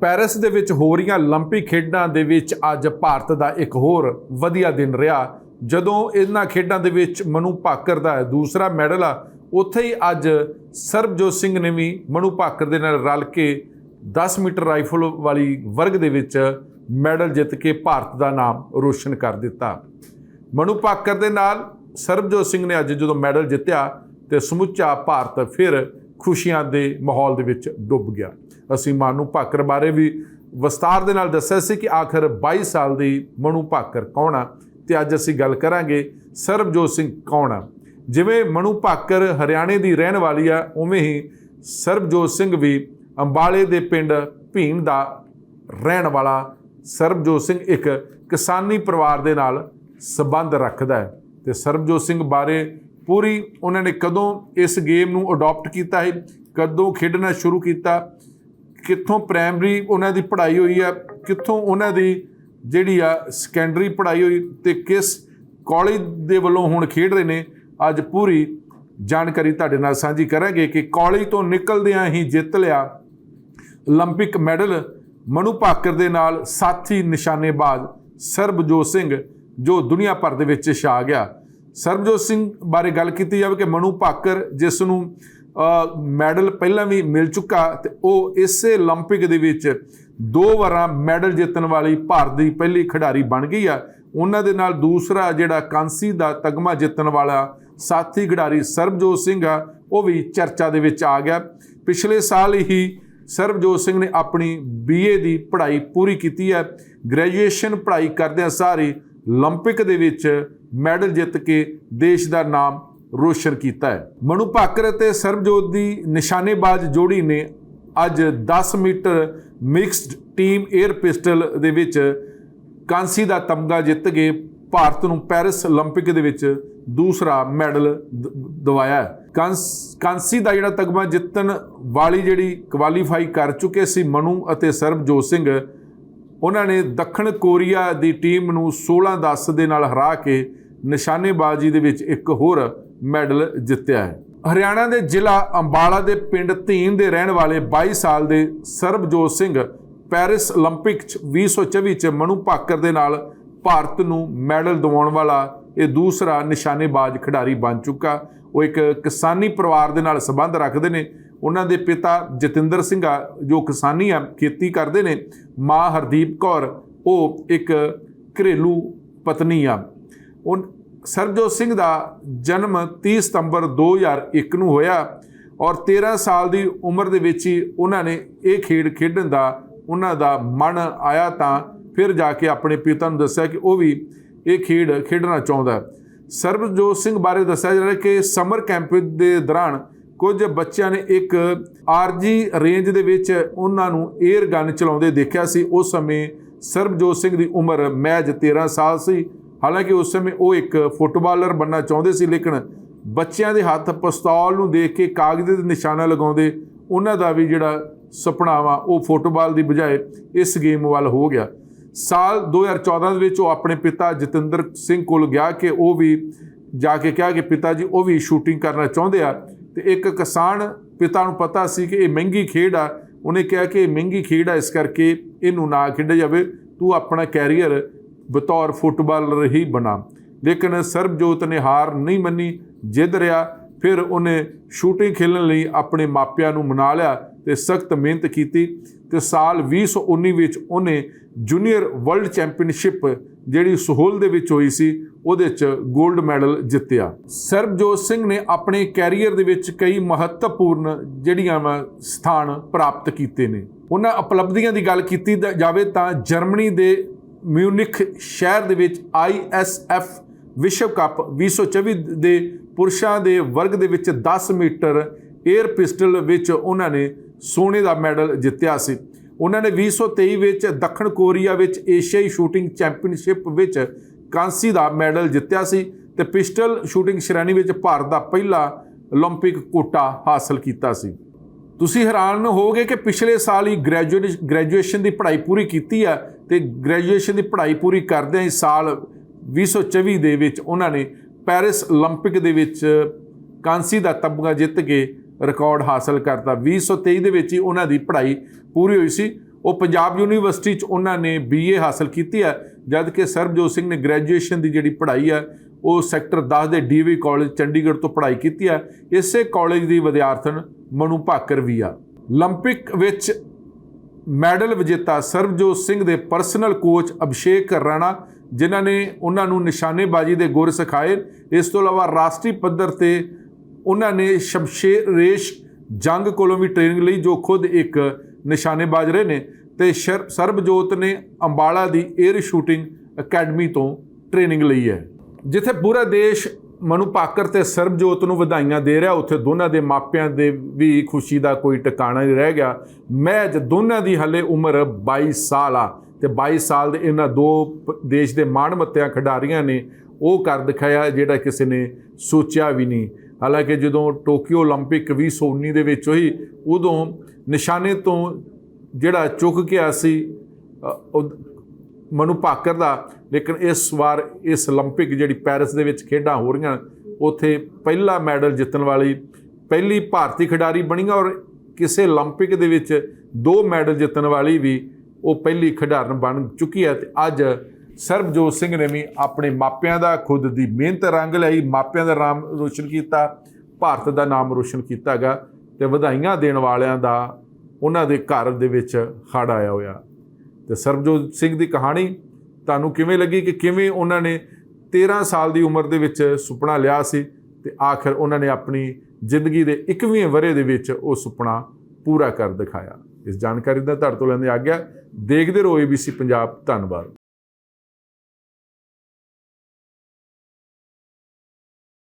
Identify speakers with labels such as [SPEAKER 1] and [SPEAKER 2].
[SPEAKER 1] Paris ਦੇ ਵਿੱਚ ਹੋ ਰਹੀਆਂ 올림픽 ਖੇਡਾਂ ਦੇ ਵਿੱਚ ਅੱਜ ਭਾਰਤ ਦਾ ਇੱਕ ਹੋਰ ਵਧੀਆ ਦਿਨ ਰਿਹਾ ਜਦੋਂ ਇਹਨਾਂ ਖੇਡਾਂ ਦੇ ਵਿੱਚ ਮਨੂ ਭਾਕਰ ਦਾ ਦੂਸਰਾ ਮੈਡਲ ਆ ਉੱਥੇ ਹੀ ਅੱਜ ਸਰਬਜੋਤ ਸਿੰਘ ਨੇ ਵੀ ਮਨੂ ਭਾਕਰ ਦੇ ਨਾਲ ਰਲ ਕੇ 10 ਮੀਟਰ ਰਾਈਫਲ ਵਾਲੀ ਵਰਗ ਦੇ ਵਿੱਚ ਮੈਡਲ ਜਿੱਤ ਕੇ ਭਾਰਤ ਦਾ ਨਾਮ ਰੋਸ਼ਨ ਕਰ ਦਿੱਤਾ ਮਨੂ ਭਾਕਰ ਦੇ ਨਾਲ ਸਰਬਜੋਤ ਸਿੰਘ ਨੇ ਅੱਜ ਜਦੋਂ ਮੈਡਲ ਜਿੱਤਿਆ ਤੇ ਸਮੁੱਚਾ ਭਾਰਤ ਫਿਰ ਖੁਸ਼ੀਆਂ ਦੇ ਮਾਹੌਲ ਦੇ ਵਿੱਚ ਡੁੱਬ ਗਿਆ ਅਸੀਂ ਮਾਨੂ ਭਾਕਰ ਬਾਰੇ ਵੀ ਵਿਸਤਾਰ ਦੇ ਨਾਲ ਦੱਸਿਆ ਸੀ ਕਿ ਆਖਰ 22 ਸਾਲ ਦੀ ਮਨੂ ਭਾਕਰ ਕੌਣ ਆ? ਤੇ ਅੱਜ ਅਸੀਂ ਗੱਲ ਕਰਾਂਗੇ ਸਰਬਜੋਤ ਸਿੰਘ ਕੌਣ ਆ? ਜਿਵੇਂ ਮਨੂ ਭਾਕਰ ਹਰਿਆਣੇ ਦੀ ਰਹਿਣ ਵਾਲੀ ਆ, ਉਵੇਂ ਹੀ ਸਰਬਜੋਤ ਸਿੰਘ ਵੀ ਅੰਬਾਲੇ ਦੇ ਪਿੰਡ ਭੀਮ ਦਾ ਰਹਿਣ ਵਾਲਾ ਸਰਬਜੋਤ ਸਿੰਘ ਇੱਕ ਕਿਸਾਨੀ ਪਰਿਵਾਰ ਦੇ ਨਾਲ ਸੰਬੰਧ ਰੱਖਦਾ ਹੈ। ਤੇ ਸਰਬਜੋਤ ਸਿੰਘ ਬਾਰੇ ਪੂਰੀ ਉਹਨਾਂ ਨੇ ਕਦੋਂ ਇਸ ਗੇਮ ਨੂੰ ਅਡਾਪਟ ਕੀਤਾ ਹੈ ਕਦੋਂ ਖੇਡਣਾ ਸ਼ੁਰੂ ਕੀਤਾ? ਕਿੱਥੋਂ ਪ੍ਰਾਇਮਰੀ ਉਹਨਾਂ ਦੀ ਪੜ੍ਹਾਈ ਹੋਈ ਆ ਕਿੱਥੋਂ ਉਹਨਾਂ ਦੀ ਜਿਹੜੀ ਆ ਸੈਕੰਡਰੀ ਪੜ੍ਹਾਈ ਹੋਈ ਤੇ ਕਿਸ ਕਾਲਜ ਦੇ ਵੱਲੋਂ ਹੁਣ ਖੇਡ ਰਹੇ ਨੇ ਅੱਜ ਪੂਰੀ ਜਾਣਕਾਰੀ ਤੁਹਾਡੇ ਨਾਲ ਸਾਂਝੀ ਕਰਾਂਗੇ ਕਿ ਕਾਲਜ ਤੋਂ ਨਿਕਲਦਿਆਂ ਹੀ ਜਿੱਤ ਲਿਆ 올림픽 ਮੈਡਲ ਮਨੂ ਭਾਕਰ ਦੇ ਨਾਲ ਸਾਥੀ ਨਿਸ਼ਾਨੇਬਾਜ਼ ਸਰਬਜੋਤ ਸਿੰਘ ਜੋ ਦੁਨੀਆ ਭਰ ਦੇ ਵਿੱਚ ਛਾ ਗਿਆ ਸਰਬਜੋਤ ਸਿੰਘ ਬਾਰੇ ਗੱਲ ਕੀਤੀ ਜਾਵੇ ਕਿ ਮਨੂ ਭਾਕਰ ਜਿਸ ਨੂੰ ਅ, ਮੈਡਲ ਪਹਿਲਾਂ ਵੀ ਮਿਲ ਚੁੱਕਾ ਤੇ ਉਹ ਇਸੇ 올림픽 ਦੇ ਵਿੱਚ ਦੋ ਵਾਰਾਂ ਮੈਡਲ ਜਿੱਤਣ ਵਾਲੀ ਭਾਰਤ ਦੀ ਪਹਿਲੀ ਖਿਡਾਰੀ ਬਣ ਗਈ ਆ ਉਹਨਾਂ ਦੇ ਨਾਲ ਦੂਸਰਾ ਜਿਹੜਾ ਕਾਂਸੀ ਦਾ ਤਗਮਾ ਜਿੱਤਣ ਵਾਲਾ ਸਾਥੀ ਖਿਡਾਰੀ ਸਰਬਜੋਤ ਸਿੰਘ ਆ ਉਹ ਵੀ ਚਰਚਾ ਦੇ ਵਿੱਚ ਆ ਗਿਆ ਪਿਛਲੇ ਸਾਲ ਹੀ ਸਰਬਜੋਤ ਸਿੰਘ ਨੇ ਆਪਣੀ ਬੀਏ ਦੀ ਪੜ੍ਹਾਈ ਪੂਰੀ ਕੀਤੀ ਹੈ ਗ੍ਰੈਜੂਏਸ਼ਨ ਪੜ੍ਹਾਈ ਕਰਦਿਆਂ ਸਾਰੀ 올림픽 ਦੇ ਵਿੱਚ ਮੈਡਲ ਜਿੱਤ ਕੇ ਦੇਸ਼ ਦਾ ਨਾਮ ਰੋਸ਼ਨ ਕੀਤਾ ਹੈ। ਮਨੂ ਭਾਕਰ ਅਤੇ ਸਰਬਜੋਤ ਦੀ ਨਿਸ਼ਾਨੇਬਾਜ਼ ਜੋੜੀ ਨੇ ਅੱਜ 10 metre mixed team air pistol ਦੇ ਵਿੱਚ ਕਾਂਸੀ ਦਾ ਤਮਗਾ ਜਿੱਤ ਕੇ ਭਾਰਤ ਨੂੰ ਪੈਰਿਸ 올림픽 ਦੇ ਵਿੱਚ ਦੂਸਰਾ ਮੈਡਲ ਦਿਵਾਇਆ ਕਾਂਸੀ ਦਾ ਜਿਹੜਾ ਤਗਮਾ ਜਿੱਤਣ ਵਾਲੀ ਜਿਹੜੀ ਕੁਆਲੀਫਾਈ ਕਰ ਚੁੱਕੇ ਸੀ ਮਨੂ ਅਤੇ ਸਰਬਜੋਤ ਸਿੰਘ, ਉਹਨਾਂ ਨੇ ਦੱਖਣ ਕੋਰੀਆ ਦੀ ਟੀਮ ਨੂੰ 16-10 ਦੇ ਨਾਲ ਹਰਾ ਕੇ ਨਿਸ਼ਾਨੇਬਾਜ਼ੀ ਦੇ ਵਿੱਚ ਇੱਕ ਹੋਰ ਮੈਡਲ ਜਿੱਤਿਆ ਹੈ ਹਰਿਆਣਾ ਦੇ ਜ਼ਿਲ੍ਹਾ ਅੰਬਾਲਾ ਦੇ ਪਿੰਡ ਧੀਨ ਦੇ ਰਹਿਣ ਵਾਲੇ 22 ਸਾਲ ਦੇ ਸਰਬਜੋਤ ਸਿੰਘ ਪੈਰਿਸ 올림픽 ਚ 2024 ਚ ਮਨੂ ਭਾਕਰ ਦੇ ਨਾਲ ਭਾਰਤ ਨੂੰ ਮੈਡਲ ਦਿਵਾਉਣ ਵਾਲਾ ਇਹ ਦੂਸਰਾ ਨਿਸ਼ਾਨੇਬਾਜ਼ ਖਿਡਾਰੀ ਬਣ ਚੁੱਕਾ ਉਹ ਇੱਕ ਕਿਸਾਨੀ ਪਰਿਵਾਰ ਦੇ ਨਾਲ ਸੰਬੰਧ ਰੱਖਦੇ ਨੇ ਉਹਨਾਂ ਦੇ ਪਿਤਾ ਜਤਿੰਦਰ ਸਿੰਘ ਆ ਜੋ ਕਿਸਾਨੀ ਆ ਖੇਤੀ ਕਰਦੇ ਨੇ ਮਾਂ ਹਰਦੀਪ ਕੌਰ ਉਹ ਇੱਕ ਘਰੇਲੂ ਪਤਨੀ ਆ ਉਹ ਸਰਬਜੋਤ ਸਿੰਘ ਦਾ ਜਨਮ 30 ਸਤੰਬਰ 2001 ਨੂੰ ਹੋਇਆ ਔਰ 13 ਸਾਲ ਦੀ ਉਮਰ ਦੇ ਵਿੱਚ ਹੀ ਉਹਨਾਂ ਨੇ ਇਹ ਖੇਡ ਖੇਡਣ ਦਾ ਉਹਨਾਂ ਦਾ ਮਨ ਆਇਆ ਤਾਂ ਫਿਰ ਜਾ ਕੇ ਆਪਣੇ ਪਿਤਾ ਨੂੰ ਦੱਸਿਆ ਕਿ ਉਹ ਵੀ ਇਹ ਖੇਡ ਖੇਡਣਾ ਚਾਹੁੰਦਾ ਸਰਬਜੋਤ ਸਿੰਘ ਬਾਰੇ ਦੱਸਿਆ ਜਾ ਰਿਹਾ ਕਿ ਸਮਰ ਕੈਂਪ ਦੇ ਦੌਰਾਨ ਕੁਝ ਬੱਚਿਆਂ ਨੇ ਇੱਕ ਆਰਜੀ ਰੇਂਜ ਦੇ ਵਿੱਚ ਉਹਨਾਂ ਨੂੰ 에ਅਰ ਗਨ ਚਲਾਉਂਦੇ ਦੇਖਿਆ ਸੀ। ਉਸ ਸਮੇਂ ਸਰਬਜੋਤ ਸਿੰਘ ਦੀ ਉਮਰ ਮਹਿਜ 13 ਸਾਲ ਸੀ। ਹਾਲਾਂਕਿ ਉਸ ਸਮੇਂ ਉਹ ਇੱਕ ਫੁੱਟਬਾਲਰ ਬਣਨਾ ਚਾਹੁੰਦੇ ਸੀ, ਲੇਕਿਨ ਬੱਚਿਆਂ ਦੇ ਹੱਥ ਪਿਸਤੌਲ ਨੂੰ ਦੇਖ ਕੇ ਕਾਗਜ਼ ਦੇ ਨਿਸ਼ਾਨਾ ਲਗਾਉਂਦੇ ਉਹਨਾਂ ਦਾ ਵੀ ਜਿਹੜਾ ਸੁਪਨਾ ਵਾ, ਉਹ ਫੁੱਟਬਾਲ ਦੀ ਬਜਾਏ ਇਸ ਗੇਮ ਵੱਲ ਹੋ ਗਿਆ। ਸਾਲ 2014 ਦੇ ਵਿੱਚ ਉਹ ਆਪਣੇ ਪਿਤਾ ਜਤਿੰਦਰ ਸਿੰਘ ਕੋਲ ਗਿਆ ਕਿ ਉਹ ਵੀ ਜਾ ਕੇ ਕਿਹਾ ਕਿ ਪਿਤਾ ਜੀ, ਉਹ ਵੀ ਸ਼ੂਟਿੰਗ ਕਰਨਾ ਚਾਹੁੰਦੇ ਆ। ਤੇ ਇੱਕ ਕਿਸਾਨ ਪਿਤਾ ਨੂੰ ਪਤਾ ਸੀ ਕਿ ਇਹ ਮਹਿੰਗੀ ਖੇਡ ਆ, ਉਹਨੇ ਕਿਹਾ ਕਿ ਇਹ ਮਹਿੰਗੀ ਖੇਡ ਆ, ਇਸ ਕਰਕੇ ਇਹਨੂੰ ਨਾ ਖੇਡਿਆ ਜਾਵੇ। ਤੂੰ ਆਪਣਾ ਕੈਰੀਅਰ ਬਤੌਰ ਫੁੱਟਬਾਲਰ ਹੀ ਬਣਾ। ਲੇਕਿਨ ਸਰਬਜੋਤ ਨੇ ਹਾਰ ਨਹੀਂ ਮੰਨੀ, ਜਿੱਦ ਰਿਹਾ, ਫਿਰ ਉਹਨੇ ਸ਼ੂਟਿੰਗ ਖੇਡਣ ਲਈ ਆਪਣੇ ਮਾਪਿਆਂ ਨੂੰ ਮਨਾ ਲਿਆ ਤੇ ਸਖਤ ਮਿਹਨਤ ਕੀਤੀ ਤੇ ਸਾਲ 2019 ਵਿੱਚ ਉਹਨੇ ਜੂਨੀਅਰ ਵਰਲਡ ਚੈਂਪੀਅਨਸ਼ਿਪ ਜਿਹੜੀ ਸਹੋਲ ਦੇ ਵਿੱਚ ਹੋਈ ਸੀ, ਉਹਦੇ 'ਚ 골ਡ ਮੈਡਲ ਜਿੱਤਿਆ। ਸਰਬਜੋਤ ਸਿੰਘ ਨੇ ਆਪਣੇ ਕੈਰੀਅਰ ਦੇ ਵਿੱਚ ਕਈ ਮਹੱਤਵਪੂਰਨ ਜਿਹੜੀਆਂ ਵਾ ਸਥਾਨ ਪ੍ਰਾਪਤ ਕੀਤੇ ਨੇ। ਉਹਨਾਂ ਉਪਲਬਧੀਆਂ ਦੀ ਗੱਲ ਕੀਤੀ ਜਾਵੇ ਤਾਂ ਜਰਮਨੀ ਦੇ ਮਿਊਨਿਖ ਸ਼ਹਿਰ ਦੇ ਵਿੱਚ ISF ਵਿਸ਼ਵ ਕੱਪ 2024 ਦੇ ਪੁਰਸ਼ਾਂ ਦੇ ਵਰਗ ਦੇ ਵਿੱਚ 10 ਮੀਟਰ 에ਅਰ ਪਿਸਟਲ ਵਿੱਚ ਉਹਨਾਂ ਨੇ ਸੋਨੇ ਦਾ ਮੈਡਲ ਜਿੱਤਿਆ ਸੀ। ਉਹਨਾਂ ਨੇ 2023 ਵਿੱਚ ਦੱਖਣ ਕੋਰੀਆ ਵਿੱਚ ਏਸ਼ੀਆਈ ਸ਼ੂਟਿੰਗ ਚੈਂਪੀਅਨਸ਼ਿਪ ਵਿੱਚ ਕਾਂਸੀ ਦਾ ਮੈਡਲ ਜਿੱਤਿਆ ਸੀ ਤੇ ਪਿਸਟਲ ਸ਼ੂਟਿੰਗ ਸ਼੍ਰੇਣੀ ਵਿੱਚ ਭਾਰਤ ਦਾ ਪਹਿਲਾ 올림픽 ਕੋਟਾ ਹਾਸਲ ਕੀਤਾ ਸੀ। ਤੁਸੀਂ ਹੈਰਾਨ ਹੋਵੋਗੇ ਕਿ ਪਿਛਲੇ ਸਾਲ ਹੀ ਗ੍ਰੈਜੂਏਟ ਗ੍ਰੈਜੂਏਸ਼ਨ ਦੀ ਪੜ੍ਹਾਈ ਪੂਰੀ ਕੀਤੀ ਆ ਤੇ ਗ੍ਰੈਜੂਏਸ਼ਨ ਦੀ ਪੜ੍ਹਾਈ ਪੂਰੀ ਕਰਦਿਆਂ ਹੀ ਸਾਲ 2024 ਦੇ ਵਿੱਚ ਉਹਨਾਂ ਨੇ ਪੈਰਿਸ 올림픽 ਦੇ ਵਿੱਚ ਕਾਂਸੀ ਦਾ ਤਮਗਾ ਜਿੱਤ ਕੇ ਰਿਕਾਰਡ ਹਾਸਲ ਕਰਤਾ 2023 ਦੇ ਵਿੱਚ ਹੀ ਉਹਨਾਂ ਦੀ ਪੜ੍ਹਾਈ ਪੂਰੀ ਹੋਈ ਸੀ ਉਹ ਪੰਜਾਬ ਯੂਨੀਵਰਸਿਟੀ 'ਚ ਉਹਨਾਂ ਨੇ ਬੀਏ ਹਾਸਲ ਕੀਤੀ ਹੈ ਜਦ ਕਿ ਸਰਬਜੋਤ ਸਿੰਘ ਨੇ ਗ੍ਰੈਜੂਏਸ਼ਨ ਦੀ ਜਿਹੜੀ ਪੜ੍ਹਾਈ ਹੈ ਉਹ ਸੈਕਟਰ 10 ਦੇ ਡੀਵੀ ਕਾਲਜ ਚੰਡੀਗੜ੍ਹ ਤੋਂ ਪੜ੍ਹਾਈ ਕੀਤੀ ਹੈ ਇਸੇ ਕਾਲਜ ਦੀ ਵਿਦਿਆਰਥਣ ਮਨੂ ਭਾਕਰ ਵੀ ਆ। 올림픽 ਵਿੱਚ ਮੈਡਲ ਵਿਜੇਤਾ ਸਰਬਜੋਤ ਸਿੰਘ ਦੇ ਪਰਸਨਲ ਕੋਚ ਅਭਿਸ਼ੇਕ ਰਾਣਾ, ਜਿਨ੍ਹਾਂ ਨੇ ਉਹਨਾਂ ਨੂੰ ਨਿਸ਼ਾਨੇਬਾਜ਼ੀ ਦੇ ਗੁਰ ਸਿਖਾਏ। ਇਸ ਤੋਂ ਇਲਾਵਾ ਰਾਸ਼ਟਰੀ ਪੱਧਰ ਤੇ ਉਹਨਾਂ ਨੇ ਸ਼ਮਸ਼ੇਰ ਰੇਸ਼ ਜੰਗ ਕੋਲੋਂ ਵੀ ਟ੍ਰੇਨਿੰਗ ਲਈ, ਜੋ ਖੁਦ ਇੱਕ ਨਿਸ਼ਾਨੇਬਾਜ਼ ਰਹੇ ਨੇ। ਤੇ ਸਰਬਜੋਤ ਨੇ ਅੰਬਾਲਾ ਦੀ 에ਅਰ ਸ਼ੂਟਿੰਗ ਅਕੈਡਮੀ ਤੋਂ ਟ੍ਰੇਨਿੰਗ ਲਈ ਹੈ। ਜਿੱਥੇ ਪੂਰਾ ਦੇਸ਼ ਮਨੂ ਪਾਕਰ ਤੇ ਸਰਬਜੋਤ ਨੂੰ ਵਧਾਈਆਂ ਦੇ ਰਿਹਾ ਉੱਥੇ ਦੋਨਾਂ ਦੇ ਮਾਪਿਆਂ ਦੇ ਵੀ ਖੁਸ਼ੀ ਦਾ ਕੋਈ ਟਿਕਾਣਾ ਨਹੀਂ ਰਹਿ ਗਿਆ ਮੈਚ ਦੋਨਾਂ ਦੀ ਹਲੇ ਉਮਰ 22 ਸਾਲ ਆ ਤੇ 22 ਸਾਲ ਦੇ ਇਹਨਾਂ ਦੋ ਪ- ਦੇਸ਼ ਦੇ ਮਾਣ ਮੱਤਿਆਂ ਖਿਡਾਰੀਆਂ ਨੇ ਉਹ ਕਰ ਦਿਖਾਇਆ ਜਿਹੜਾ ਕਿਸੇ ਨੇ ਸੋਚਿਆ ਵੀ ਨਹੀਂ ਹਾਲਾਂਕਿ ਜਦੋਂ ਟੋਕੀਓ 올림픽 2019 ਦੇ ਵਿੱਚ ਹੋਈ ਉਦੋਂ ਨਿਸ਼ਾਨੇ ਤੋਂ ਜਿਹੜਾ ਚੁੱਕ ਗਿਆ ਸੀ ਅ, ਉਹ ਮਨੂ ਭਾਕਰ ਦਾ ਲੇਕਿਨ ਇਸ ਵਾਰ ਇਸ 올림픽 ਜਿਹੜੀ ਪੈਰਿਸ ਦੇ ਵਿੱਚ ਖੇਡਾਂ ਹੋ ਰਹੀਆਂ ਉੱਥੇ ਪਹਿਲਾ ਮੈਡਲ ਜਿੱਤਣ ਵਾਲੀ ਪਹਿਲੀ ਭਾਰਤੀ ਖਿਡਾਰੀ ਬਣੀ ਔਰ ਕਿਸੇ 올림픽 ਦੇ ਵਿੱਚ ਦੋ ਮੈਡਲ ਜਿੱਤਣ ਵਾਲੀ ਵੀ ਉਹ ਪਹਿਲੀ ਖਿਡਾਰਨ ਬਣ ਚੁੱਕੀ ਹੈ ਤੇ ਅੱਜ ਸਰਬਜੋਤ ਸਿੰਘ ਨੇ ਵੀ ਆਪਣੇ ਮਾਪਿਆਂ ਦਾ ਖੁਦ ਦੀ ਮਿਹਨਤ ਰੰਗ ਲਈ ਮਾਪਿਆਂ ਦਾ ਨਾਮ ਰੋਸ਼ਨ ਕੀਤਾ ਭਾਰਤ ਦਾ ਨਾਮ ਰੋਸ਼ਨ ਕੀਤਾਗਾ ਤੇ ਵਧਾਈਆਂ ਦੇਣ ਵਾਲਿਆਂ ਦਾ ਉਹਨਾਂ ਦੇ ਘਰ ਦੇ ਵਿੱਚ ਹੜ ਆਇਆ ਹੋਇਆ ਤੇ ਸਰਬਜੋਤ ਸਿੰਘ ਦੀ ਕਹਾਣੀ ਤੁਹਾਨੂੰ ਕਿਵੇਂ ਲੱਗੀ ਕਿ ਕਿਵੇਂ ਉਹਨਾਂ ਨੇ 13 ਸਾਲ ਦੀ ਉਮਰ ਦੇ ਵਿੱਚ ਸੁਪਨਾ ਲਿਆ ਸੀ ਤੇ ਆਖਰ ਉਹਨਾਂ ਨੇ ਆਪਣੀ ਜ਼ਿੰਦਗੀ ਦੇ 21ਵੇਂ ਵਰੇ ਦੇ ਵਿੱਚ ਉਹ ਸੁਪਨਾ ਪੂਰਾ ਕਰ ਦਿਖਾਇਆ। ਇਸ ਜਾਣਕਾਰੀ ਦਾ ਤੁਹਾਡੇ ਤੋਂ ਲੈਂਦੇ ਆ ਗਿਆ ਦੇਖਦੇ ਰਹੋ ABC ਪੰਜਾਬ। ਧੰਨਵਾਦ।